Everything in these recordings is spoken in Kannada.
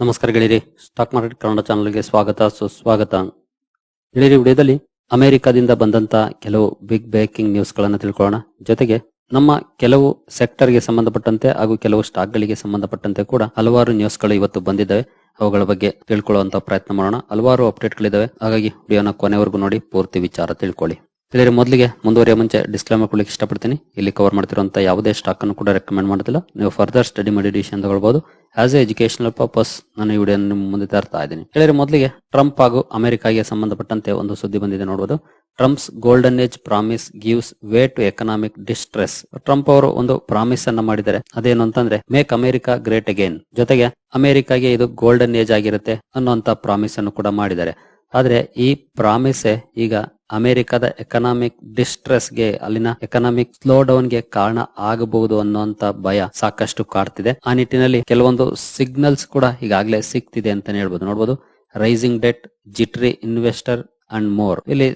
ನಮಸ್ಕಾರ ಗೆಳೆಯರಿ, ಸ್ಟಾಕ್ ಮಾರ್ಕೆಟ್ ಕನ್ನಡ ಚಾನಲ್ಗೆ ಸ್ವಾಗತ, ಸುಸ್ವಾಗತ. ಗೆಳೆಯರಿ, ವಿಡಿಯೋದಲ್ಲಿ ಅಮೆರಿಕದಿಂದ ಬಂದಂತ ಕೆಲವು ಬಿಗ್ ಬ್ರೇಕಿಂಗ್ ನ್ಯೂಸ್ ಗಳನ್ನ ತಿಳ್ಕೊಳ್ಳೋಣ. ಜೊತೆಗೆ ನಮ್ಮ ಕೆಲವು ಸೆಕ್ಟರ್ಗೆ ಸಂಬಂಧಪಟ್ಟಂತೆ ಹಾಗೂ ಕೆಲವು ಸ್ಟಾಕ್ ಗಳಿಗೆ ಸಂಬಂಧಪಟ್ಟಂತೆ ಕೂಡ ಹಲವಾರು ನ್ಯೂಸ್ಗಳು ಇವತ್ತು ಬಂದಿದ್ದಾವೆ. ಅವುಗಳ ಬಗ್ಗೆ ತಿಳ್ಕೊಳ್ಳುವಂತ ಪ್ರಯತ್ನ ಮಾಡೋಣ. ಹಲವಾರು ಅಪ್ಡೇಟ್ ಗಳಿದಾವೆ ಹಾಗಾಗಿ ವಿಡಿಯೋನ ಕೊನೆವರೆಗೂ ನೋಡಿ, ಪೂರ್ತಿ ವಿಚಾರ ತಿಳ್ಕೊಳ್ಳಿ. ಗೆಳೆಯರಿ ಮೊದಲಿಗೆ ಮುಂದುವರಿಯ ಮುಂಚೆ ಡಿಸ್ಕ್ಲೇಮರ್ ಕೊಡ್ಲಿಕ್ಕೆ ಇಷ್ಟಪಡ್ತೀನಿ. ಇಲ್ಲಿ ಕವರ್ ಮಾಡ್ತಿರುವಂತ ಯಾವುದೇ ಸ್ಟಾಕ್ ಅನ್ನು ಕೂಡ ರೆಕಮೆಂಡ್ ಮಾಡೋದಿಲ್ಲ. ನೀವು ಫರ್ದರ್ ಸ್ಟಡಿ ಮಾಡಿ ಡಿಸಿಷನ್ ತಗೊಳ್ಬಹುದು ಆಸ್ ಎ ಎಜುಕೇಶನಲ್ ಪರ್ಪಸ್ ನಾನು ಈ ವಿಡಿಯೋ ನಿಮ್ಮ ಮುಂದೆ ತರ್ತಾ ಇದ್ದೀನಿ. ಹೇಳಿದ್ರೆ ಮೊದಲಿಗೆ ಟ್ರಂಪ್ ಹಾಗೂ ಅಮೆರಿಕಾಗೆ ಸಂಬಂಧಪಟ್ಟಂತೆ ಒಂದು ಸುದ್ದಿ ಬಂದಿದೆ ನೋಡಬಹುದು Trump's golden age promise gives way to economic distress Trump ಅವರು ಒಂದು ಪ್ರಾಮಿಸ್ ಅನ್ನ ಮಾಡಿದ್ದಾರೆ. ಅದೇನು ಅಂತಂದ್ರೆ ಮೇಕ್ ಅಮೆರಿಕಾ ಗ್ರೇಟ್ ಅಗೇನ್ ಜೊತೆಗೆ, ಅಮೆರಿಕಾಗೆ ಇದು ಗೋಲ್ಡನ್ ಏಜ್ ಆಗಿರುತ್ತೆ ಅನ್ನುವಂತ ಪ್ರಾಮಿಸ್ ಅನ್ನು ಕೂಡ ಮಾಡಿದ್ದಾರೆ. ಆದ್ರೆ ಈ ಪ್ರಾಮಿಸ್ ಈಗ ಅಮೆರಿಕದ ಎಕನಾಮಿಕ್ ಡಿಸ್ಟ್ರೆಸ್ಗೆ ಅಲ್ಲಿನ ಎಕನಾಮಿಕ್ ಸ್ಲೋ ಡೌನ್ಗೆ ಕಾರಣ ಆಗಬಹುದು ಅನ್ನುವಂತ ಭಯ ಸಾಕಷ್ಟು ಕಾಡ್ತಿದೆ. ಆ ನಿಟ್ಟಿನಲ್ಲಿ ಕೆಲವೊಂದು ಸಿಗ್ನಲ್ಸ್ ಕೂಡ ಈಗಾಗಲೇ ಸಿಗ್ತಿದೆ ಅಂತಾನೆ ಹೇಳ್ಬೋದು. ನೋಡ್ಬೋದು rising debt jittery investor and more ಇಲ್ಲಿ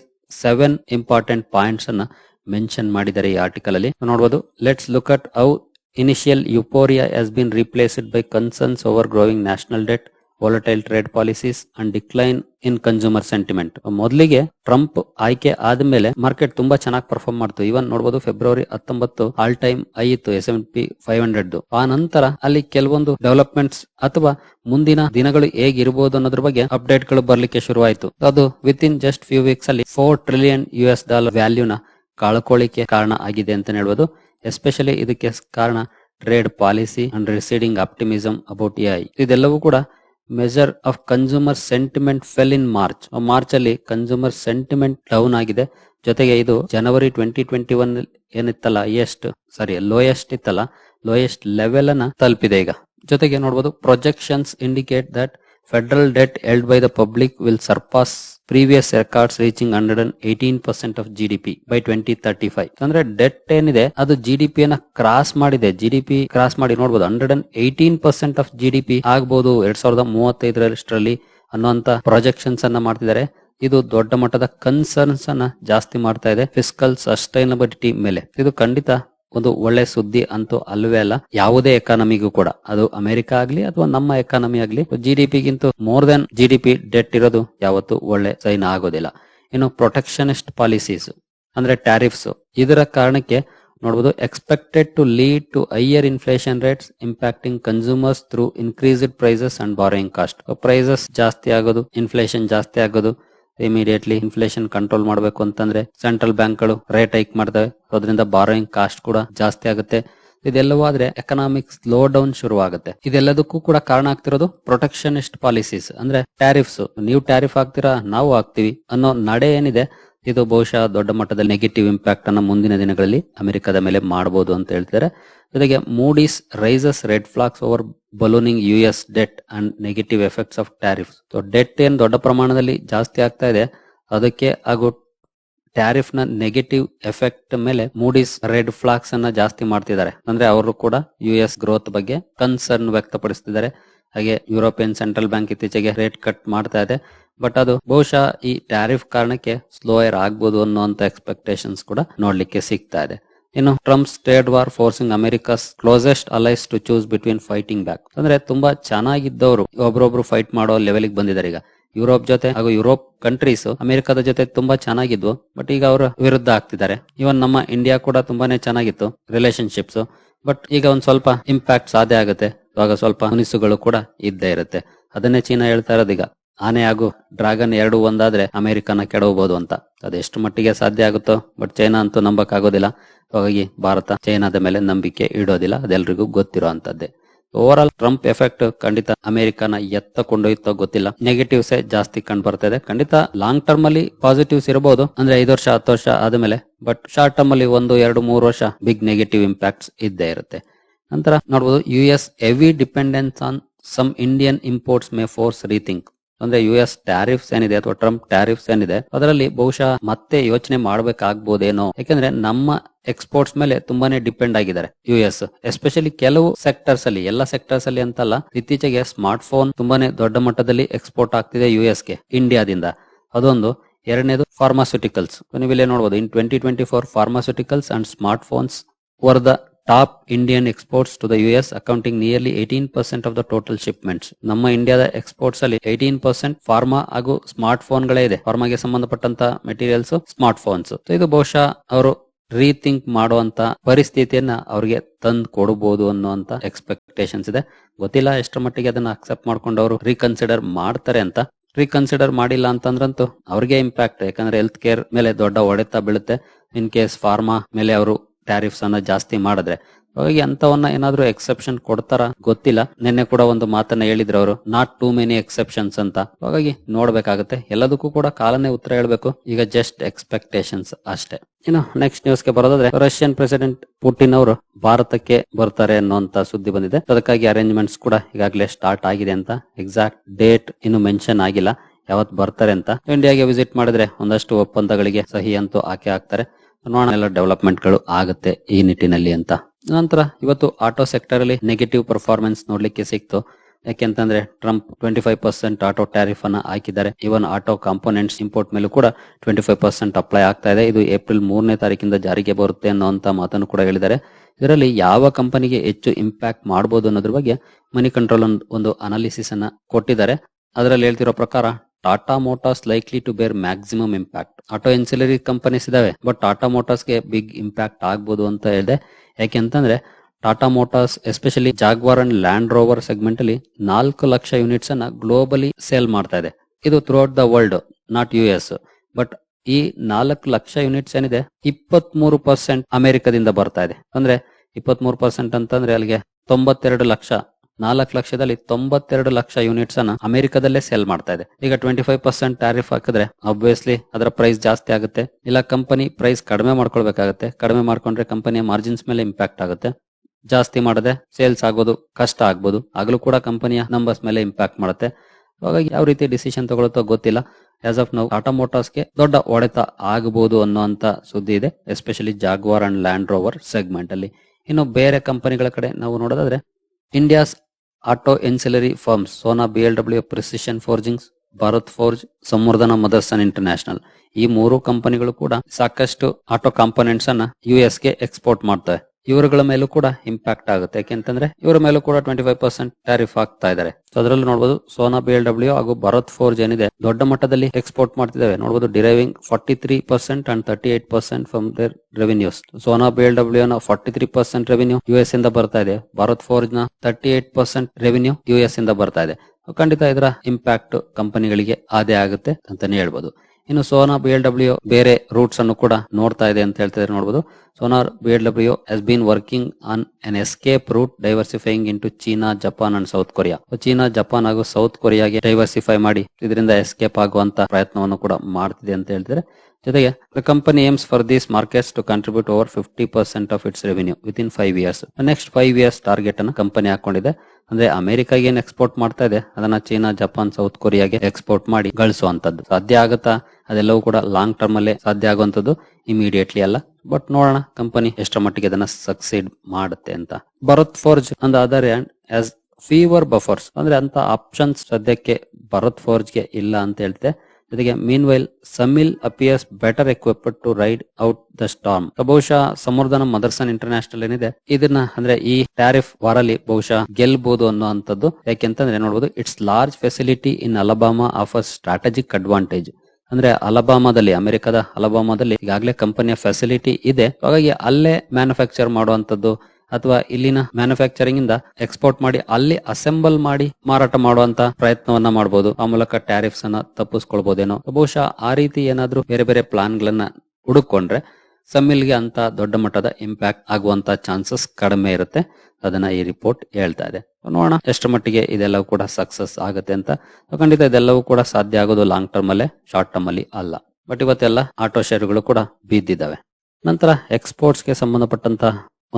ಸೆವೆನ್ ಇಂಪಾರ್ಟೆಂಟ್ ಪಾಯಿಂಟ್ಸ್ ಅನ್ನ ಮೆನ್ಷನ್ ಮಾಡಿದ್ದಾರೆ ಈ ಆರ್ಟಿಕಲ್ ಅಲ್ಲಿ. ನೋಡಬಹುದು let's look at how initial euphoria has been replaced by concerns over growing national debt volatile trade policies and decline in consumer sentiment ಮೊದಲಿಗೆ ಟ್ರಂಪ್ ಆಯ್ಕೆ ಆದ್ಮೇಲೆ ಮಾರ್ಕೆಟ್ ತುಂಬಾ ಚೆನ್ನಾಗಿ ಪರ್ಫಾರ್ಮ್ ಮಾಡ್ತು. ಇವನ್ ನೋಡಬಹುದು ಫೆಬ್ರವರಿ ಹತ್ತೊಂಬತ್ತು ಆಲ್ ಟೈಮ್ ಇತ್ತು S M P five hundred ಆ ನಂತರ ಅಲ್ಲಿ ಕೆಲವೊಂದು ಡೆವಲಪ್ಮೆಂಟ್ಸ್ ಅಥವಾ ಮುಂದಿನ ದಿನಗಳು ಹೇಗಿರಬಹುದು ಅನ್ನೋದ್ರ ಬಗ್ಗೆ ಅಪ್ಡೇಟ್ಗಳು ಬರ್ಲಿಕ್ಕೆ ಶುರುವಾಯಿತು. ಅದು with in just few weeks ಅಲ್ಲಿ four trillion U S dollar ವ್ಯಾಲ್ಯೂನ ಕಳ್ಕೊಳ್ಳಿಕ್ಕೆ ಕಾರಣ ಆಗಿದೆ ಅಂತ ಹೇಳ್ಬೋದು. ಎಸ್ಪೆಷಲಿ ಇದಕ್ಕೆ ಕಾರಣ trade policy and receding optimism about AI I ಇದೆಲ್ಲವೂ ಕೂಡ measure of consumer sentiment fell in March March ಅಲ್ಲಿ ಕನ್ಸ್ಯೂಮರ್ ಸೆಂಟಿಮೆಂಟ್ ಡೌನ್ ಆಗಿದೆ. ಜೊತೆಗೆ ಇದು ಜನವರಿ ಟ್ವೆಂಟಿ ಟ್ವೆಂಟಿ ಒನ್ ಏನಿತ್ತಲ್ಲ ಎಷ್ಟು ಸಾರಿ ಲೋಯೆಸ್ಟ್ ಇತ್ತಲ್ಲ ಲೋಯೆಸ್ಟ್ ಲೆವೆಲ್ ಅನ್ನ ತಲುಪಿದೆ ಈಗ. ಜೊತೆಗೆ ನೋಡಬಹುದು projections indicate that federal debt held by the public will surpass previous records reaching hundred and eighteen percent of G D P by twenty thirty five ಅಂದ್ರೆ ಡೆಟ್ ಏನಿದೆ, ಅದು ಜಿ ಡಿ ಪಿ ಕ್ರಾಸ್ ಮಾಡಿದೆ. ಜಿ ಡಿ ಪಿ ಕ್ರಾಸ್ ಮಾಡಿ ನೋಡಬಹುದು hundred and eighteen percent of G D P ಆಗಬಹುದು ಎರಡ್ ಸಾವಿರದ ಮೂವತ್ತೈದರಷ್ಟರಲ್ಲಿ ಅನ್ನುವಂತ ಪ್ರೊಜೆಕ್ಷನ್ಸ್ ಅನ್ನ ಮಾಡ್ತಿದ್ದಾರೆ. ಇದು ದೊಡ್ಡ ಮಟ್ಟದ ಕನ್ಸರ್ನ್ಸ್ ಅನ್ನ ಜಾಸ್ತಿ ಮಾಡ್ತಾ ಇದೆ ಫಿಸ್ಕಲ್ ಸಸ್ಟೈನಬಿಲಿಟಿ ಮೇಲೆ. ಇದು ಖಂಡಿತ ಒಂದು ಒಳ್ಳೆ ಸುದ್ದಿ ಅಂತೂ ಅಲ್ವೇ ಅಲ್ಲ. ಯಾವುದೇ ಎಕಾನಮಿಗೂ ಕೂಡ. ಅದು ಅಮೆರಿಕ ಆಗ್ಲಿ ಅಥವಾ ನಮ್ಮ ಎಕಾನಮಿ ಆಗ್ಲಿ G D more than G D P debt ಇರೋದು ಯಾವತ್ತು ಒಳ್ಳೆ ಸೈನ್ ಆಗೋದಿಲ್ಲ. ಇನ್ನು ಪ್ರೊಟೆಕ್ಷನಿಸ್ಟ್ ಪಾಲಿಸೀಸ್ ಅಂದ್ರೆ ಟ್ಯಾರಿಫ್ಸ್ ಇದರ ಕಾರಣಕ್ಕೆ ನೋಡಬಹುದು expected to lead to higher inflation rates impacting consumers through increased prices and borrowing cost prices ಜಾಸ್ತಿ ಆಗೋದು ಇನ್ಫ್ಲೇಷನ್ ಜಾಸ್ತಿ ಆಗೋದು ಇಮಿಡಿಯೇಟ್ಲಿ ಇನ್ಫ್ಲೇಷನ್ ಕಂಟ್ರೋಲ್ ಮಾಡಬೇಕು ಅಂತಂದ್ರೆ ಸೆಂಟ್ರಲ್ ಬ್ಯಾಂಕ್ಗಳು ರೇಟ್ ಹೈಕ್ ಮಾಡ್ತವೆ. ಅದರಿಂದ ಬಾರೋಯಿಂಗ್ ಕಾಸ್ಟ್ ಕೂಡ ಜಾಸ್ತಿ ಆಗುತ್ತೆ. ಇದೆಲ್ಲವೂ ಆದ್ರೆ ಎಕನಾಮಿಕ್ ಸ್ಲೋ ಡೌನ್ ಶುರು ಆಗುತ್ತೆ ಇದೆಲ್ಲದಕ್ಕೂ ಕೂಡ ಕಾರಣ ಆಗ್ತಿರೋದು ಪ್ರೊಟೆಕ್ಷನಿಸ್ಟ್ ಪಾಲಿಸೀಸ್ ಅಂದ್ರೆ ಟ್ಯಾರಿಫ್ಸ್ ನೀವು ಟ್ಯಾರಿಫ್ ಹಾಕ್ತೀರಾ, ನಾವು ಹಾಕ್ತಿವಿ ಅನ್ನೋ ನಡೆ ಏನಿದೆ ಇದು ಬಹುಶಃ ದೊಡ್ಡ ಮಟ್ಟದ ನೆಗೆಟಿವ್ ಇಂಪ್ಯಾಕ್ಟ್ ಅನ್ನ ಮುಂದಿನ ದಿನಗಳಲ್ಲಿ ಅಮೆರಿಕದ ಮೇಲೆ ಮಾಡಬಹುದು ಅಂತ ಹೇಳ್ತಾರೆ ಜೊತೆಗೆ Moody's raises red flags over ballooning U S debt and negative effects of tariff debt ಏನ್ ದೊಡ್ಡ ಪ್ರಮಾಣದಲ್ಲಿ ಜಾಸ್ತಿ ಆಗ್ತಾ ಇದೆ, ಅದಕ್ಕೆ ಹಾಗೂ ಟ್ಯಾರಿಫ್ನ ನೆಗೆಟಿವ್ ಎಫೆಕ್ಟ್ ಮೇಲೆ ಮೂಡೀಸ್ ರೆಡ್ ಫ್ಲಾಕ್ಸ್ ಅನ್ನ ಜಾಸ್ತಿ ಮಾಡ್ತಿದ್ದಾರೆ. ಅಂದ್ರೆ ಅವರು ಕೂಡ ಯು ಎಸ್ ಗ್ರೋತ್ ಬಗ್ಗೆ ಕನ್ಸರ್ನ್ ವ್ಯಕ್ತಪಡಿಸ್ತಿದ್ದಾರೆ. ಹಾಗೆ ಯುರೋಪಿಯನ್ ಸೆಂಟ್ರಲ್ ಬ್ಯಾಂಕ್ ಇತ್ತೀಚೆಗೆ ರೇಟ್ ಕಟ್ ಮಾಡ್ತಾ ಇದೆ. ಬಟ್ ಅದು ಬಹುಶಃ ಈ ಟ್ಯಾರಿಫ್ ಕಾರಣಕ್ಕೆ ಸ್ಲೋಯರ್ ಆಗ್ಬೋದು ಅನ್ನುವಂತ ಎಕ್ಸ್ಪೆಕ್ಟೇಷನ್ಸ್ ಕೂಡ ನೋಡ್ಲಿಕ್ಕೆ ಸಿಗ್ತಾ ಇದೆ. ಇನ್ನು Trump's trade war forcing America's closest allies to choose between fighting back ಅಂದ್ರೆ ತುಂಬಾ ಚೆನ್ನಾಗಿದ್ದವರು ಒಬ್ರೊಬ್ರು ಫೈಟ್ ಮಾಡೋ ಲೆವೆಲ್ ಬಂದಿದ್ದಾರೆ ಈಗ. ಯುರೋಪ್ ಜೊತೆ ಹಾಗೂ ಯುರೋಪ್ ಕಂಟ್ರೀಸ್ ಅಮೆರಿಕದ ಜೊತೆ ತುಂಬಾ ಚೆನ್ನಾಗಿದ್ವು. ಬಟ್ ಈಗ ಅವರು ವಿರುದ್ಧ ಆಗ್ತಿದ್ದಾರೆ. ಇವನ್ ನಮ್ಮ ಇಂಡಿಯಾ ಕೂಡ ತುಂಬಾನೇ ಚೆನ್ನಾಗಿತ್ತು ರಿಲೇಶನ್ಶಿಪ್ಸ್ ಬಟ್ ಈಗ ಒಂದ್ ಸ್ವಲ್ಪ ಇಂಪ್ಯಾಕ್ಟ್ ಸಾಧ್ಯ ಆಗುತ್ತೆ. ಇವಾಗ ಸ್ವಲ್ಪ ಅನಿಸುಗಳು ಕೂಡ ಇದ್ದೇ ಇರುತ್ತೆ. ಅದನ್ನೇ ಚೀನಾ ಹೇಳ್ತಾ ಇರೋದೀಗ ಆನೆ ಹಾಗೂ ಡ್ರಾಗನ್ ಎರಡು ಒಂದಾದ್ರೆ ಅಮೆರಿಕನ ಕೆಡವಬಹುದು ಅಂತ. ಅದೆಷ್ಟು ಮಟ್ಟಿಗೆ ಸಾಧ್ಯ ಆಗುತ್ತೋ, ಬಟ್ ಚೈನಾ ಅಂತೂ ನಂಬಕ್ ಆಗೋದಿಲ್ಲ ಹಾಗಾಗಿ ಭಾರತ ಚೈನಾದ ಮೇಲೆ ನಂಬಿಕೆ ಇಡೋದಿಲ್ಲ. ಅದೆಲ್ಲರಿಗೂ ಗೊತ್ತಿರೋ ಅಂತದ್ದೇ ಓವರ್ ಆಲ್ ಟ್ರಂಪ್ ಎಫೆಕ್ಟ್ ಖಂಡಿತ ಅಮೆರಿಕನ ಎತ್ತ ಕೊಂಡೊಯ್ತೋ ಗೊತ್ತಿಲ್ಲ. ನೆಗೆಟಿವ್ಸ್ ಜಾಸ್ತಿ ಕಂಡು ಬರ್ತಾ ಇದೆ. ಖಂಡಿತ ಲಾಂಗ್ ಟರ್ಮ್ ಅಲ್ಲಿ ಪಾಸಿಟಿವ್ಸ್ ಇರಬಹುದು ಅಂದ್ರೆ ಐದು ವರ್ಷ, ಹತ್ತು ವರ್ಷ ಆದ್ಮೇಲೆ. ಬಟ್ ಶಾರ್ಟ್ ಟರ್ಮ್ ಅಲ್ಲಿ ಒಂದು, ಎರಡು, ಮೂರು ವರ್ಷ ಬಿಗ್ ನೆಗೆಟಿವ್ ಇಂಪ್ಯಾಕ್ಟ್ಸ್ ಇದ್ದೇ ಇರುತ್ತೆ. ನಂತರ ನೋಡಬಹುದು U S heavy dependence on some Indian imports may force rethink ಅಂದ್ರೆ ಯು ಎಸ್ ಟ್ಯಾರಿಫ್ಸ್ ಏನಿದೆ ಅಥವಾ ಟ್ರಂಪ್ ಟ್ಯಾರಿಫ್ಸ್ ಏನಿದೆ, ಅದರಲ್ಲಿ ಬಹುಶಃ ಮತ್ತೆ ಯೋಚನೆ ಮಾಡ್ಬೇಕಾಗ್ಬೋದೇನೋ. ಯಾಕಂದ್ರೆ ನಮ್ಮ ಎಕ್ಸ್ಪೋರ್ಟ್ಸ್ ಮೇಲೆ ತುಂಬಾನೇ ಡಿಪೆಂಡ್ ಆಗಿದ್ದಾರೆ ಯು ಎಸ್ ಎಸ್ಪೆಷಲಿ ಕೆಲವು ಸೆಕ್ಟರ್ಸ್ ಅಲ್ಲಿ, ಎಲ್ಲ ಸೆಕ್ಟರ್ಸ್ ಅಲ್ಲಿ ಅಂತಲ್ಲ, ಇತ್ತೀಚೆಗೆ ಸ್ಮಾರ್ಟ್ ಫೋನ್ ತುಂಬಾನೇ ದೊಡ್ಡ ಮಟ್ಟದಲ್ಲಿ ಎಕ್ಸ್ಪೋರ್ಟ್ ಆಗ್ತಿದೆ ಯು ಗೆ ಇಂಡಿಯಾದಿಂದ ಅದೊಂದು. ಎರಡನೇದು ಫಾರ್ಮಾಸ್ಯೂಟಿಕಲ್ಸ್ ನೀವು ಇಲ್ಲೇ ನೋಡಬಹುದು in twenty twenty four pharmaceuticals and smart phones were the top Indian exports to the U S accounting nearly eighteen percent of the total shipments. ನಮ್ಮ ಇಂಡಿಯಾದ ಎಕ್ಸ್ಪೋರ್ಟ್ಸ್ ಅಲ್ಲಿ ಏಟೀನ್ ಪರ್ಸೆಂಟ್ ಫಾರ್ಮಾ ಹಾಗೂ ಸ್ಮಾರ್ಟ್ ಫೋನ್ ಗಳೇ ಇದೆ. ಫಾರ್ಮಾಗೆ ಸಂಬಂಧಪಟ್ಟಂತ ಮೆಟೀರಿಯಲ್ಸ್ ಸ್ಮಾರ್ಟ್ ಫೋನ್ಸ್ ಇದು ಬಹುಶಃ ಅವರು ರೀಥಿಂಕ್ ಮಾಡುವಂತ ಪರಿಸ್ಥಿತಿಯನ್ನ ಅವ್ರಿಗೆ ತಂದು ಕೊಡಬಹುದು ಅನ್ನುವಂತ ಎಕ್ಸ್ಪೆಕ್ಟೇಷನ್ಸ್ ಇದೆ. ಗೊತ್ತಿಲ್ಲ ಎಷ್ಟರ ಮಟ್ಟಿಗೆ ಅದನ್ನ ಅಕ್ಸೆಪ್ಟ್ ಮಾಡ್ಕೊಂಡು ಅವರು ರೀಕನ್ಸಿಡರ್ ಮಾಡ್ತಾರೆ ಅಂತ. ರೀಕನ್ಸಿಡರ್ ಮಾಡಿಲ್ಲ ಅಂತಂದ್ರಂತೂ ಅವ್ರಿಗೆ ಇಂಪ್ಯಾಕ್ಟ್ ಯಾಕಂದ್ರೆ ಹೆಲ್ತ್ ಕೇರ್ ಮೇಲೆ ದೊಡ್ಡ ಹೊಡೆತ ಬೀಳುತ್ತೆ. ಇನ್ ಕೇಸ್ ಫಾರ್ಮಾ ಮೇಲೆ ಅವರು ಟ್ಯಾರಿಫ್ಸ್ ಅನ್ನ ಜಾಸ್ತಿ ಮಾಡಿದ್ರೆ. ಹಾಗಾಗಿ ಅಂತವನ್ನ ಏನಾದ್ರೂ ಎಕ್ಸೆಪ್ಷನ್ ಕೊಡ್ತಾರ? ಗೊತ್ತಿಲ್ಲ. ನಿನ್ನೆ ಕೂಡ ಒಂದು ಮಾತನ್ನ ಹೇಳಿದ್ರು ಅವರು. ನಾಟ್ ಟೂ ಮೆನಿ ಎಕ್ಸೆಪ್ಷನ್ಸ್ ಅಂತ. ಹಾಗಾಗಿ ನೋಡ್ಬೇಕಾಗುತ್ತೆ. ಎಲ್ಲದಕ್ಕೂ ಕೂಡ ಕಾಲನೇ ಉತ್ತರ ಹೇಳ್ಬೇಕು. ಈಗ ಜಸ್ಟ್ ಎಕ್ಸ್ಪೆಕ್ಟೇಷನ್ಸ್ ಅಷ್ಟೇ. ಇನ್ನು ನೆಕ್ಸ್ಟ್ ನ್ಯೂಸ್ಗೆ ಬರೋದಾದ್ರೆ ರಷ್ಯನ್ ಪ್ರೆಸಿಡೆಂಟ್ ಪುಟಿನ್ ಅವರು ಭಾರತಕ್ಕೆ ಬರ್ತಾರೆ ಅನ್ನುವಂತ ಸುದ್ದಿ ಬಂದಿದೆ. ಅದಕ್ಕಾಗಿ ಅರೇಂಜ್ಮೆಂಟ್ಸ್ ಕೂಡ ಈಗಾಗಲೇ ಸ್ಟಾರ್ಟ್ ಆಗಿದೆ ಅಂತ. ಎಕ್ಸಾಕ್ಟ್ ಡೇಟ್ ಇನ್ನು ಮೆನ್ಷನ್ ಆಗಿಲ್ಲ. ಯಾವತ್ ಬರ್ತಾರೆ ಅಂತ. ಇಂಡಿಯಾಗೆ ವಿಸಿಟ್ ಮಾಡಿದ್ರೆ ಒಂದಷ್ಟು ಒಪ್ಪಂದಗಳಿಗೆ ಸಹಿ ಅಂತೂ ಆಕೆ ಹಾಕ್ತಾರೆ. ನೋಡೋಣ ಎಲ್ಲ ಡೆವಲಪ್ಮೆಂಟ್ಗಳು ಆಗುತ್ತೆ ಈ ನಿಟ್ಟಿನಲ್ಲಿ ಅಂತ. ನಂತರ ಇವತ್ತು ಆಟೋ ಸೆಕ್ಟರ್ ಅಲ್ಲಿ ನೆಗೆಟಿವ್ ಪರ್ಫಾರ್ಮೆನ್ಸ್ ನೋಡ್ಲಿಕ್ಕೆ ಸಿಕ್ತು. ಯಾಕೆಂತಂದ್ರೆ Trump twenty five percent auto tariff ಅನ್ನ ಹಾಕಿದ್ದಾರೆ. ಇವನ್ ಆಟೋ ಕಾಂಪೋನೆಂಟ್ಸ್ ಇಂಪೋರ್ಟ್ ಮೇಲೂ ಕೂಡ ಟ್ವೆಂಟಿ ಫೈವ್ ಪರ್ಸೆಂಟ್ ಅಪ್ಲೈ ಆಗ್ತಾ ಇದೆ. ಇದು ಏಪ್ರಿಲ್ ಮೂರನೇ ತಾರೀಕಿಂದ ಜಾರಿಗೆ ಬರುತ್ತೆ ಅನ್ನೋಂತ ಮಾತನ್ನು ಕೂಡ ಹೇಳಿದ್ದಾರೆ. ಇದರಲ್ಲಿ ಯಾವ ಕಂಪನಿಗೆ ಹೆಚ್ಚು ಇಂಪ್ಯಾಕ್ಟ್ ಮಾಡಬಹುದು ಅನ್ನೋದ್ರ ಬಗ್ಗೆ ಮನಿ ಕಂಟ್ರೋಲ್ ಒಂದು ಅನಾಲಿಸಿಸ್ ಅನ್ನ ಕೊಟ್ಟಿದ್ದಾರೆ. ಅದರಲ್ಲಿ ಹೇಳ್ತಿರೋ ಪ್ರಕಾರ Tata Motors likely to bear maximum impact auto ancillary companies ಇದಾವೆ ಬಟ್ ಟಾಟಾ ಮೋಟಾರ್ಸ್ಗೆ ಬಿಗ್ ಇಂಪ್ಯಾಕ್ಟ್ ಆಗ್ಬೋದು ಅಂತ ಹೇಳಿದೆ. ಯಾಕೆಂತಂದ್ರೆ Tata Motors especially Jaguar and Land Rover segment ಅಲ್ಲಿ ನಾಲ್ಕು ಲಕ್ಷ ಯೂನಿಟ್ಸ್ ಅನ್ನ ಗ್ಲೋಬಲಿ ಸೇಲ್ ಮಾಡ್ತಾ ಇದೆ. ಇದು throughout the world not U S but ಈ ನಾಲ್ಕು ಲಕ್ಷ ಯೂನಿಟ್ಸ್ ಏನಿದೆ ಇಪ್ಪತ್ತ್ ಮೂರು ಪರ್ಸೆಂಟ್ ಅಮೆರಿಕದಿಂದ ಬರ್ತಾ ಇದೆ. ಅಂದ್ರೆ ಇಪ್ಪತ್ತ್ ಮೂರು ಪರ್ಸೆಂಟ್ ಅಂತಂದ್ರೆ ಅಲ್ಲಿಗೆ ತೊಂಬತ್ತೆರಡು ಲಕ್ಷ ನಾಲ್ಕು ಲಕ್ಷದಲ್ಲಿ ತೊಂಬತ್ತೆರಡು ಲಕ್ಷ ಯೂನಿಟ್ಸ್ ಅನ್ನ ಅಮೆರಿಕದಲ್ಲೇ ಸೇಲ್ ಮಾಡ್ತಾ ಇದೆ. ಈಗ ಟ್ವೆಂಟಿ ಫೈವ್ ಪರ್ಸೆಂಟ್ ಟ್ಯಾರಿಫ್ ಹಾಕಿದ್ರೆ ಅಬ್ವಿಯಸ್ಲಿ ಅದರ ಪ್ರೈಸ್ ಜಾಸ್ತಿ ಆಗುತ್ತೆ. ಇಲ್ಲ ಕಂಪನಿ ಪ್ರೈಸ್ ಕಡಿಮೆ ಮಾಡ್ಕೊಳ್ಬೇಕಾಗುತ್ತೆ. ಕಡಿಮೆ ಮಾಡ್ಕೊಂಡ್ರೆ ಕಂಪನಿಯ ಮಾರ್ಜಿನ್ಸ್ ಮೇಲೆ ಇಂಪ್ಯಾಕ್ಟ್ ಆಗುತ್ತೆ. ಜಾಸ್ತಿ ಮಾಡದೆ ಸೇಲ್ಸ್ ಆಗೋದು ಕಷ್ಟ ಆಗ್ಬೋದು. ಆಗಲೂ ಕೂಡ ಕಂಪನಿಯ ನಂಬರ್ಸ್ ಮೇಲೆ ಇಂಪ್ಯಾಕ್ಟ್ ಮಾಡುತ್ತೆ. ಹಾಗಾಗಿ ಯಾವ ರೀತಿ ಡಿಸಿಷನ್ ತಗೊಳುತ್ತೋ ಗೊತ್ತಿಲ್ಲ. ಆಸ್ ಆಫ್ ನಾವು ಟಾಟಾ ಮೋಟಾರ್ಸ್ಗೆ ದೊಡ್ಡ ಒಡೆತ ಆಗಬಹುದು ಅನ್ನುವಂತ ಸುದ್ದಿ ಇದೆ. Especially Jaguar and Land Rover segment ಅಲ್ಲಿ. ಇನ್ನು ಬೇರೆ ಕಂಪನಿಗಳ ಕಡೆ ನಾವು ನೋಡೋದಾದ್ರೆ India's auto ancillary firms Sona B L W precision forgings Bharat Forge Samvardhana Motherson International ಈ ಮೂರು ಕಂಪನಿಗಳು ಕೂಡ ಸಾಕಷ್ಟು ಆಟೋ ಕಾಂಪೋನೆಂಟ್ಸ್ ಅನ್ನ ಯುಎಸ್ಗೆ ಎಕ್ಸ್ಪೋರ್ಟ್ ಮಾಡ್ತವೆ. ಇವರುಗಳ ಮೇಲೂ ಕೂಡ ಇಂಪ್ಯಾಕ್ಟ್ ಆಗುತ್ತೆ. ಯಾಕೆಂತಂದ್ರೆ ಇವರ ಮೇಲೂ ಕೂಡ ಟ್ವೆಂಟಿ ಫೈವ್ ಪರ್ಸೆಂಟ್ ಟ್ಯಾರಿಫ್ ಆಗ್ತಾ ಇದ್ದಾರೆ ಅದರಲ್ಲಿ ನೋಡಬಹುದು ಸೋನಾ ಬಿ ಎಲ್ ಡಬ್ಲ್ಯೂ ಹಾಗೂ ಭರತ್ ಫೋರ್ಜ್ ಏನಿದೆ, ದೊಡ್ಡ ಮಟ್ಟದಲ್ಲಿ ಎಕ್ಸ್ಪೋರ್ಟ್ ಮಾಡ್ತಿದ್ದಾವೆ. ನೋಡಬಹುದು deriving forty three percent and thirty eight percent from their revenues Sona B L W ನ forty three percent revenue U S ಇಂದ ಬರ್ತಾ ಇದೆ. Bharat ಫೋರ್ಜ್ನ thirty eight percent revenue U S ಇಂದ ಬರ್ತಾ ಇದೆ. ಖಂಡಿತ ಇದರ ಇಂಪ್ಯಾಕ್ಟ್ ಕಂಪನಿಗಳಿಗೆ ಆದೇ ಆಗುತ್ತೆ ಅಂತಾನೆ ಹೇಳ್ಬೋದು. ಇನ್ನು ಸೋನಾ ಬಿ ಎಲ್ ಡಬ್ಲ್ಯೂ ಬೇರೆ ರೂಟ್ಸ್ ಅನ್ನು ಕೂಡ ನೋಡ್ತಾ ಇದೆ ಅಂತ ಹೇಳ್ತಿದ್ರೆ ನೋಡಬಹುದು Sona B L W has been working on an escape route diversifying into China Japan and South Korea China Japan ಹಾಗೂ ಸೌತ್ ಕೊರಿಯಾಗೆ ಡೈವರ್ಸಿಫೈ ಮಾಡಿ ಇದರಿಂದ ಎಸ್ಕೇಪ್ ಆಗುವಂತ ಪ್ರಯತ್ನವನ್ನು ಕೂಡ ಮಾಡ್ತಿದೆ ಅಂತ ಹೇಳ್ತಿದ್ರೆ ಜೊತೆಗೆ the company aims for these markets to contribute over fifty percent of its revenue within five years next five years target ಅನ್ನು ಕಂಪನಿ ಹಾಕೊಂಡಿದೆ. ಅಂದ್ರೆ ಅಮೆರಿಕಾಗೆ ಏನ್ ಎಕ್ಸ್ಪೋರ್ಟ್ ಮಾಡ್ತಾ ಇದೆ, ಅದನ್ನ ಚೀನಾ, ಜಪಾನ್, ಸೌತ್ ಕೊರಿಯಾಗೆ ಎಕ್ಸ್ಪೋರ್ಟ್ ಮಾಡಿ ಗಳಿಸುವಂತದ್ದು. ಸಾಧ್ಯ ಆಗುತ್ತಾ? ಅದೆಲ್ಲವೂ ಕೂಡ ಲಾಂಗ್ ಟರ್ಮ್ ಅಲ್ಲೇ ಸಾಧ್ಯ ಆಗುವಂತದ್ದು ಇಮಿಡಿಯೇಟ್ಲಿ ಅಲ್ಲ. ಬಟ್ ನೋಡೋಣ ಕಂಪನಿ ಎಷ್ಟರ ಮಟ್ಟಿಗೆ ಅದನ್ನ ಸಕ್ಸೀಡ್ ಮಾಡುತ್ತೆ ಅಂತ. ಭರತ್ ಫೋರ್ಜ್ ಅಂದ ಅದರ್ ಆಸ್ ಫೀವರ್ ಬಫರ್ಸ್ ಅಂದ್ರೆ ಅಂತ ಆಪ್ಷನ್ಸ್ ಸದ್ಯಕ್ಕೆ ಭರತ್ ಫೋರ್ಜ್ಗೆ ಇಲ್ಲ ಅಂತ ಹೇಳ್ತೆ. ಜೊತೆಗೆ meanwhile Samil appears better equipped to ride out the storm ಬಹುಶಃ ಸಮರ್ಧನ ಮದರ್ಸನ್ ಇಂಟರ್ನ್ಯಾಷನಲ್ ಏನಿದೆ, ಇದನ್ನ ಅಂದ್ರೆ ಈ ಟ್ಯಾರಿಫ್ ವಾರಲ್ಲಿ ಬಹುಶಃ ಗೆಲ್ಬಹುದು ಅನ್ನುವಂಥದ್ದು. ಯಾಕೆಂತಂದ್ರೆ ನೋಡಬಹುದು its large facility in Alabama offer strategic advantage ಅಂದ್ರೆ ಅಲಬಾಮಾದಲ್ಲಿ, ಅಮೆರಿಕದ ಅಲಬಾಮಾದಲ್ಲಿ ಈಗಾಗಲೇ ಕಂಪನಿಯ ಫೆಸಿಲಿಟಿ ಇದೆ. ಹಾಗಾಗಿ ಅಲ್ಲೇ ಮ್ಯಾನುಫ್ಯಾಕ್ಚರ್ ಮಾಡುವಂತದ್ದು ಅಥವಾ ಇಲ್ಲಿನ ಮ್ಯಾನುಫ್ಯಾಕ್ಚರಿಂಗ್ ಇಂದ ಎಕ್ಸ್ಪೋರ್ಟ್ ಮಾಡಿ ಅಲ್ಲಿ ಅಸೆಂಬಲ್ ಮಾಡಿ ಮಾರಾಟ ಮಾಡುವಂತ ಪ್ರಯತ್ನವನ್ನ ಮಾಡಬಹುದು ಆ ಮೂಲಕ ಟ್ಯಾರಿಫ್ಸ್ ಅನ್ನ ತಪ್ಪಿಸ್ಕೊಳ್ಬಹುದೇನೋ ಬಹುಶಃ ಆ ರೀತಿ ಏನಾದ್ರೂ ಬೇರೆ ಬೇರೆ ಪ್ಲಾನ್ ಗಳನ್ನ ಹುಡುಕೊಂಡ್ರೆ ಸಮ್ಮಿಲ್ಗೆ ಅಂತ ದೊಡ್ಡ ಮಟ್ಟದ ಇಂಪ್ಯಾಕ್ಟ್ ಆಗುವಂತ ಚಾನ್ಸಸ್ ಕಡಿಮೆ ಇರುತ್ತೆ. ಅದನ್ನ ಈ ರಿಪೋರ್ಟ್ ಹೇಳ್ತಾ ಇದೆ. ನೋಡೋಣ ಎಷ್ಟು ಮಟ್ಟಿಗೆ ಇದೆಲ್ಲವೂ ಕೂಡ ಸಕ್ಸಸ್ ಆಗುತ್ತೆ ಅಂತ. ಖಂಡಿತ ಇದೆಲ್ಲವೂ ಕೂಡ ಸಾಧ್ಯ ಆಗೋದು ಲಾಂಗ್ ಟರ್ಮ್ ಅಲ್ಲೇ ಶಾರ್ಟ್ ಟರ್ಮ್ ಅಲ್ಲಿ ಅಲ್ಲ. ಬಟ್ ಇವತ್ತೆಲ್ಲ ಆಟೋ ಶೇರ್ಗಳು ಕೂಡ ಬಿದ್ದಿದ್ದಾವೆ ನಂತರ ಎಕ್ಸ್ಪೋರ್ಟ್ಸ್ಗೆ ಸಂಬಂಧಪಟ್ಟಂತ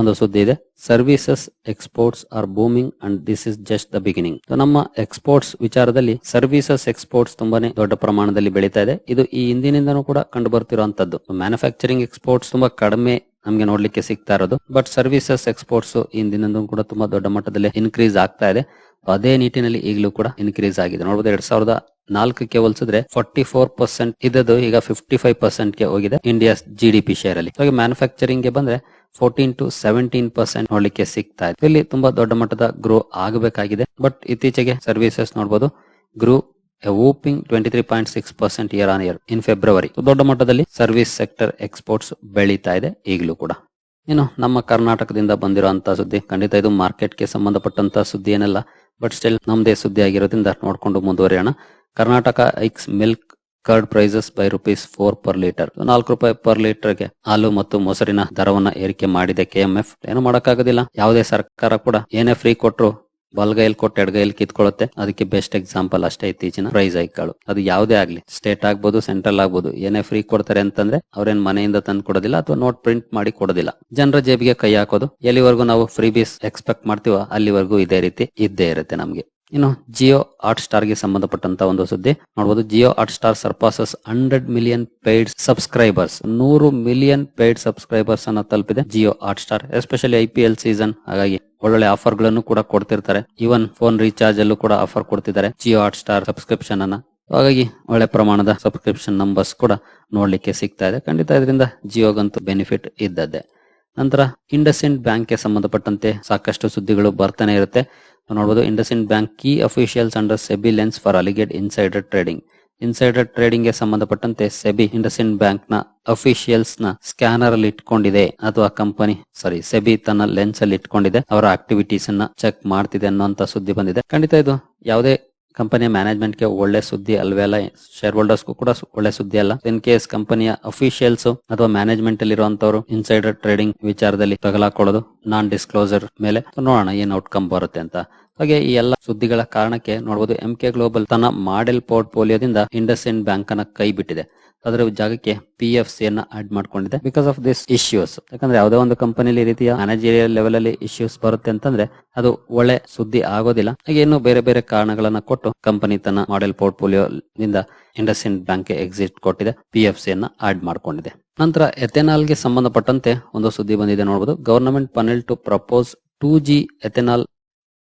ಒಂದು ಸುದ್ದಿ ಇದೆ. Services exports are booming and this is just the beginning ನಮ್ಮ ಎಕ್ಸ್ಪೋರ್ಟ್ಸ್ ವಿಚಾರದಲ್ಲಿ ಸರ್ವಿಸಸ್ ಎಕ್ಸ್ಪೋರ್ಟ್ಸ್ ತುಂಬಾನೇ ದೊಡ್ಡ ಪ್ರಮಾಣದಲ್ಲಿ ಬೆಳೀತಾ ಇದೆ. ಇದು ಈ ಹಿಂದಿನಿಂದನೂ ಕೂಡ ಕಂಡು ಬರ್ತಿರುವಂತದ್ದು ಮ್ಯಾನುಫ್ಯಾಕ್ಚರಿಂಗ್ ಎಕ್ಸ್ಪೋರ್ಟ್ಸ್ ತುಂಬಾ ಕಡಿಮೆ ನಮಗೆ ನೋಡ್ಲಿಕ್ಕೆ ಸಿಗ್ತಾ ಇರೋದು. ಬಟ್ ಸರ್ವಿಸಸ್ ಎಕ್ಸ್ಪೋರ್ಟ್ಸ್ ಹಿಂದಿನಿಂದ ಕೂಡ ತುಂಬಾ ದೊಡ್ಡ ಮಟ್ಟದಲ್ಲಿ ಇನ್ಕ್ರೀಸ್ ಆಗ್ತಾ ಇದೆ. ಅದೇ ನಿಟ್ಟಿನಲ್ಲಿ ಈಗಲೂ ಕೂಡ ಇನ್ಕ್ರೀಸ್ ಆಗಿದೆ. ನೋಡಬಹುದು ಎರಡ್ ಸಾವಿರದ ನಾಲ್ಕಕ್ಕೆ ಹೋಲಿಸಿದ್ರೆ ಫಾರ್ಟಿ ಫೋರ್ ಪರ್ಸೆಂಟ್ ಇದ್ದದ್ದು ಈಗ ಫಿಫ್ಟಿ ಫೈವ್ ಪರ್ಸೆಂಟ್ಗೆ ಹೋಗಿದೆ India G D P share ಅಲ್ಲಿ. ಹಾಗೆ ಮ್ಯಾನುಫ್ಯಾಕ್ಚರಿಂಗ್ಗೆ ಬಂದ್ರೆ ಫೋರ್ಟೀನ್ ಟು ಸೆವೆಂಟೀನ್ ಪರ್ಸೆಂಟ್ ನೋಡ್ಲಿಕ್ಕೆ ಸಿಗ್ತಾ ಇದೆ. ಇಲ್ಲಿ ತುಂಬಾ ದೊಡ್ಡ ಮಟ್ಟದ ಗ್ರೋ ಆಗಬೇಕಾಗಿದೆ. ಬಟ್ ಇತ್ತೀಚೆಗೆ ಸರ್ವಿಸಸ್ ನೋಡಬಹುದು grow whopping twenty three point six percent year on year in February ದೊಡ್ಡ ಮಟ್ಟದಲ್ಲಿ ಸರ್ವಿಸ್ ಸೆಕ್ಟರ್ ಎಕ್ಸ್ಪೋರ್ಟ್ಸ್ ಬೆಳೀತಾ ಇದೆ ಈಗಲೂ ಕೂಡ. ಇನ್ನು ನಮ್ಮ ಕರ್ನಾಟಕದಿಂದ ಬಂದಿರುವಂತಹ ಸುದ್ದಿ, ಖಂಡಿತ ಇದು ಮಾರ್ಕೆಟ್ಗೆ ಸಂಬಂಧಪಟ್ಟಂತ ಸುದ್ದಿ ಏನಲ್ಲ ಬಟ್ ಸ್ಟಿಲ್ ನಮ್ದೇ ಸುದ್ದಿ ಆಗಿರೋದ್ರಿಂದ ನೋಡ್ಕೊಂಡು ಮುಂದುವರಿಯೋಣ. Karnataka hikes milk curd prices by rupees four per litre ನಾಲ್ಕು ರೂಪಾಯಿ ಪರ್ ಲೀಟರ್ಗೆ ಹಾಲು ಮತ್ತು ಮೊಸರಿನ ದರವನ್ನ ಏರಿಕೆ ಮಾಡಿದೆ ಕೆಎಂಎಫ್ ಏನು ಮಾಡೋಕ್ಕಾಗೋದಿಲ್ಲ. ಯಾವುದೇ ಸರ್ಕಾರ ಕೂಡ ಏನೇ ಫ್ರೀ ಕೊಟ್ರು ಬಲ್ಗೈಲ್ ಕೊಟ್ಟು ಎಡಗೈಲ್ ಕಿತ್ಕೊಳ್ಳುತ್ತೆ. ಅದಕ್ಕೆ ಬೆಸ್ಟ್ ಎಕ್ಸಾಂಪಲ್ ಅಷ್ಟೇ ಇತ್ತೀಚಿನ ಪ್ರೈಸ್ ಹೈಕ್ಗಳು ಅದು ಯಾವುದೇ ಆಗ್ಲಿ ಸ್ಟೇಟ್ ಆಗ್ಬೋದು ಸೆಂಟ್ರಲ್ ಆಗ್ಬೋದು, ಏನೇ ಫ್ರೀ ಕೊಡ್ತಾರೆ ಅಂತಂದ್ರೆ ಅವ್ರೇನ್ ಮನೆಯಿಂದ ತಂದು ಕೊಡೋದಿಲ್ಲ ಅಥವಾ ನೋಟ್ ಪ್ರಿಂಟ್ ಮಾಡಿ ಕೊಡೋದಿಲ್ಲ. ಜನರ ಜೇಬಿಗೆ ಕೈ ಹಾಕೋದು. ಎಲ್ಲಿವರೆಗೂ ನಾವು ಫ್ರೀ ಬೀಸ್ ಎಕ್ಸ್ಪೆಕ್ಟ್ ಮಾಡ್ತೀವೋ ಅಲ್ಲಿವರೆಗೂ ಇದೇ ರೀತಿ ಇದ್ದೇ ಇರುತ್ತೆ ನಮ್ಗೆ. ಇನ್ನು ಜಿಯೋ ಹಾಟ್ ಸ್ಟಾರ್ಗೆ ಸಂಬಂಧಪಟ್ಟಂತ ಒಂದು ಸುದ್ದಿ. ನೋಡಬಹುದು Jio Hotstar surpasses hundred million paid subscribers ನೂರು ಮಿಲಿಯನ್ ಪೇಯ್ಡ್ ಸಬ್ಸ್ಕ್ರೈಬರ್ಸ್ ಅನ್ನ ತಲುಪಿದೆ Jio Hotstar especially I P L season ಹಾಗಾಗಿ ಒಳ್ಳೊಳ್ಳೆ ಆಫರ್ಗಳನ್ನು ಕೂಡ ಕೊಡ್ತಿರ್ತಾರೆ. ಇವನ್ ಫೋನ್ ರೀಚಾರ್ಜ್ ಅಲ್ಲೂ ಕೂಡ ಆಫರ್ ಕೊಡ್ತಿದ್ದಾರೆ ಜಿಯೋ ಹಾಟ್ ಸ್ಟಾರ್ ಸಬ್ಸ್ಕ್ರಿಪ್ಷನ್ ಅನ್ನ. ಹಾಗಾಗಿ ಒಳ್ಳೆ ಪ್ರಮಾಣದ ಸಬ್ಸ್ಕ್ರಿಪ್ಷನ್ ನಂಬರ್ಸ್ ಕೂಡ ನೋಡ್ಲಿಕ್ಕೆ ಸಿಗ್ತಾ ಇದೆ. ಖಂಡಿತ ಇದರಿಂದ ಜಿಯೋಗಂತೂ ಬೆನಿಫಿಟ್ ಇದ್ದದ್ದೇ. ನಂತರ ಇಂಡಸ್ಇಂಡ್ ಬ್ಯಾಂಕ್ಗೆ ಸಂಬಂಧಪಟ್ಟಂತೆ ಸಾಕಷ್ಟು ಸುದ್ದಿಗಳು ಬರ್ತಾನೆ ಇರುತ್ತೆ. ನೋಡಬಹುದು IndusInd Bank key officials under SEBI lens for alleged insider trading insider ಟ್ರೇಡಿಂಗ್ಗೆ ಸಂಬಂಧಪಟ್ಟಂತೆ ಸೆಬಿ ಇಂಡಸ್ಇಂಡ್ ಬ್ಯಾಂಕ್ನ ಅಫಿಷಿಯಲ್ಸ್ನ ಸ್ಕ್ಯಾನರ್ ಅಲ್ಲಿ ಇಟ್ಕೊಂಡಿದೆ. ಅಥವಾ ಕಂಪನಿ ಸಾರಿ ಸೆಬಿ ತನ್ನ ಲೆನ್ಸ್ ಅಲ್ಲಿ ಇಟ್ಕೊಂಡಿದೆ. ಅವರ ಆಕ್ಟಿವಿಟೀಸ್ ಅನ್ನ ಚೆಕ್ ಮಾಡ್ತಿದೆ ಅನ್ನುವಂತ ಸುದ್ದಿ ಬಂದಿದೆ. ಖಂಡಿತ ಇದು ಯಾವುದೇ ಕಂಪನಿಯ ಮ್ಯಾನೇಜ್ಮೆಂಟ್ಗೆ ಒಳ್ಳೆ ಸುದ್ದಿ ಅಲ್ವೇ ಅಲ್ಲ ಶೇರ್ ಹೋಲ್ಡರ್ಸ್ ಕೂಡ ಒಳ್ಳೆ ಸುದ್ದಿ ಅಲ್ಲ. ಇನ್ ಕೇಸ್ ಕಂಪನಿಯ ಅಫಿಷಿಯಲ್ಸ್ ಅಥವಾ ಮ್ಯಾನೇಜ್ಮೆಂಟ್ ಅಲ್ಲಿ ಇರುವಂತವರು ಇನ್ಸೈಡರ್ ಟ್ರೇಡಿಂಗ್ ವಿಚಾರದಲ್ಲಿ ತಗಲಾಕೊಳ್ಳೋದು ನಾನ್ ಡಿಸ್ಕ್ಲೋಸರ್ ಮೇಲೆ ನೋಡೋಣ ಏನ್ ಔಟ್ಕಮ್ ಬರುತ್ತೆ ಅಂತ. ಹಾಗೆ ಈ ಎಲ್ಲ ಸುದ್ದಿಗಳ ಕಾರಣಕ್ಕೆ ನೋಡಬಹುದು ಎಂ ಕೆ ಗ್ಲೋಬಲ್ ತನ್ನ ಮಾಡೆಲ್ ಪೋರ್ಟ್ಫೋಲಿಯೋದಿಂದ ಇಂಡಸ್ ಇಂಡ್ ಬ್ಯಾಂಕ್ ಅನ್ನ ಕೈ ಬಿಟ್ಟಿದೆ. ಅದರ ಜಾಗಕ್ಕೆ ಪಿ ಎಫ್ ಸಿ ಅನ್ನ ಆಡ್ ಮಾಡ್ಕೊಂಡಿದೆ. ಬಿಕಾಸ್ ಆಫ್ ದಿಸ್ ಇಶ್ಯೂಸ್ ಯಾಕಂದ್ರೆ ಯಾವುದೇ ಒಂದು ಕಂಪನಿಲಿ ರೀತಿಯ ಮ್ಯಾನೇಜರಿಯಲ್ ಲೆವೆಲ್ ಅಲ್ಲಿ ಇಶ್ಯೂಸ್ ಬರುತ್ತೆ ಅಂತಂದ್ರೆ ಅದು ಒಳ್ಳೆ ಸುದ್ದಿ ಆಗೋದಿಲ್ಲ. ಹಾಗೆ ಇನ್ನು ಬೇರೆ ಬೇರೆ ಕಾರಣಗಳನ್ನ ಕೊಟ್ಟು ಕಂಪನಿ ತನ್ನ ಮಾಡೆಲ್ ಪೋರ್ಟ್ಫೋಲಿಯೋ ನಿಂದ ಇಂಡಸ್ ಇಂಡ್ ಬ್ಯಾಂಕ್ ಎಕ್ಸಿಟ್ ಕೊಟ್ಟಿದೆ. ಪಿ ಎಫ್ ಸಿ ಅನ್ನ ಆಡ್ ಮಾಡ್ಕೊಂಡಿದೆ. ನಂತರ ಎಥೆನಾಲ್ಗೆ ಸಂಬಂಧಪಟ್ಟಂತೆ ಒಂದು ಸುದ್ದಿ ಬಂದಿದೆ ನೋಡಬಹುದು government panel to propose two G ethanol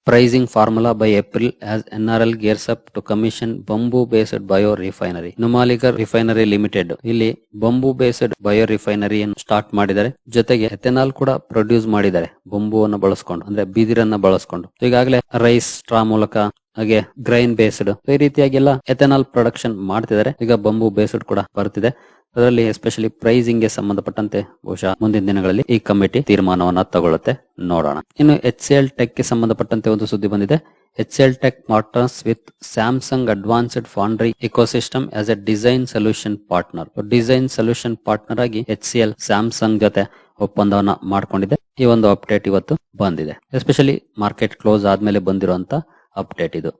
pricing formula by April as NRL gears up to commission bamboo based bio refinery Numaligarh Refinery Limited ಇಲ್ಲಿ bamboo based bio refinery start ಮಾಡಿದ್ದಾರೆ ಜೊತೆಗೆ ಎಥೆನಾಲ್ ಕೂಡ ಪ್ರೊಡ್ಯೂಸ್ ಮಾಡಿದ್ದಾರೆ ಬಂಬುವನ್ನು ಬಳಸ್ಕೊಂಡು, ಅಂದ್ರೆ ಬಿದಿರನ್ನ ಬಳಸ್ಕೊಂಡು. ಈಗಾಗಲೇ ರೈಸ್ ಸ್ಟ್ರಾ ಮೂಲಕ ಹಾಗೆ ಗ್ರೈನ್ ಬೇಸ್ಡ್ ಈ ರೀತಿಯಾಗೆಲ್ಲ ಎಥೆನಾಲ್ ಪ್ರೊಡಕ್ಷನ್ ಮಾಡ್ತಿದ್ದಾರೆ. ಈಗ ಬಂಬೂ ಬೇಸ್ಡ್ ಕೂಡ ಬರ್ತಿದೆ. ಅದರಲ್ಲಿ ಎಸ್ಪೆಷಲಿ ಪ್ರೈಸಿಂಗ್ಗೆ ಸಂಬಂಧಪಟ್ಟಂತೆ ಬಹುಶಃ ಮುಂದಿನ ದಿನಗಳಲ್ಲಿ ಈ ಕಮಿಟಿ ತೀರ್ಮಾನವನ್ನ ತಗೊಳ್ಳುತ್ತೆ. ನೋಡೋಣ. ಇನ್ನು ಎಚ್ ಸಿ ಎಲ್ ಟೆಕ್ಗೆ ಸಂಬಂಧಪಟ್ಟಂತೆ ಒಂದು ಸುದ್ದಿ ಬಂದಿದೆ. H L Tech partners with Samsung advanced foundry ecosystem as a design solution partner design solution partner ಆಗಿ ಎಚ್ ಸಿ ಎಲ್ ಸ್ಯಾಮ್ಸಂಗ್ ಜೊತೆ ಒಪ್ಪಂದವನ್ನ ಮಾಡ್ಕೊಂಡಿದೆ. ಈ ಒಂದು ಅಪ್ಡೇಟ್ ಇವತ್ತು ಬಂದಿದೆ. ಎಸ್ಪೆಷಲಿ ಮಾರ್ಕೆಟ್ ಕ್ಲೋಸ್ ಆದ್ಮೇಲೆ ಬಂದಿರುವಂತ ಅಪ್ಡೇಟ್ ಇದು.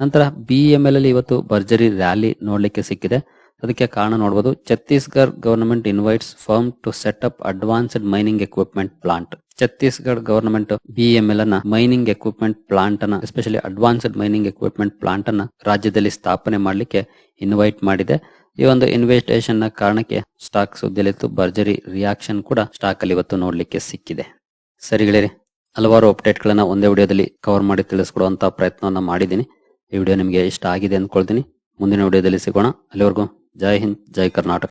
ನಂತರ ಬಿ ಎಂ ಎಲ್ ಅಲ್ಲಿ ಇವತ್ತು ಭರ್ಜರಿ ರ್ಯಾಲಿ ನೋಡ್ಲಿಕ್ಕೆ ಸಿಕ್ಕಿದೆ. ಅದಕ್ಕೆ ಕಾರಣ ನೋಡಬಹುದು Chhattisgarh government invites firm to set up advanced mining equipment plant Chhattisgarh government L ಅನ್ನ ಮೈನಿಂಗ್ ಎಕ್ವಿಪ್ಮೆಂಟ್ ಪ್ಲಾಂಟ್ ಅನ್ನ especially advanced mining equipment plant ಅನ್ನ ರಾಜ್ಯದಲ್ಲಿ ಸ್ಥಾಪನೆ ಮಾಡಲಿಕ್ಕೆ ಇನ್ವೈಟ್ ಮಾಡಿದೆ. ಈ ಒಂದು ಇನ್ವೆಸ್ಟೇಷನ್ನ ಕಾರಣಕ್ಕೆ ಸ್ಟಾಕ್ ಸುದ್ದಿಯಲ್ಲಿತ್ತು ಭರ್ಜರಿ ರಿಯಾಕ್ಷನ್ ಕೂಡ ಸ್ಟಾಕ್ ಅಲ್ಲಿ ಇವತ್ತು ನೋಡ್ಲಿಕ್ಕೆ ಸಿಕ್ಕಿದೆ. ಸರಿ ಗೆಳೆಯರೆ ಹಲವಾರು ಅಪ್ಡೇಟ್ ಗಳನ್ನ ಒಂದೇ ವಿಡಿಯೋದಲ್ಲಿ ಕವರ್ ಮಾಡಿ ತಿಳಿಸ್ಕೊಡುವಂತ ಪ್ರಯತ್ನವನ್ನು ಮಾಡಿದ್ದೀನಿ. ಈ ವಿಡಿಯೋ ನಿಮಗೆ ಇಷ್ಟ ಆಗಿದೆ ಅಂದ್ಕೊಳ್ತೀನಿ. ಮುಂದಿನ ವಿಡಿಯೋದಲ್ಲಿ ಸಿಗೋಣ. ಅಲ್ಲಿವರೆಗೂ ಜೈ ಹಿಂದ್, ಜೈ ಕರ್ನಾಟಕ.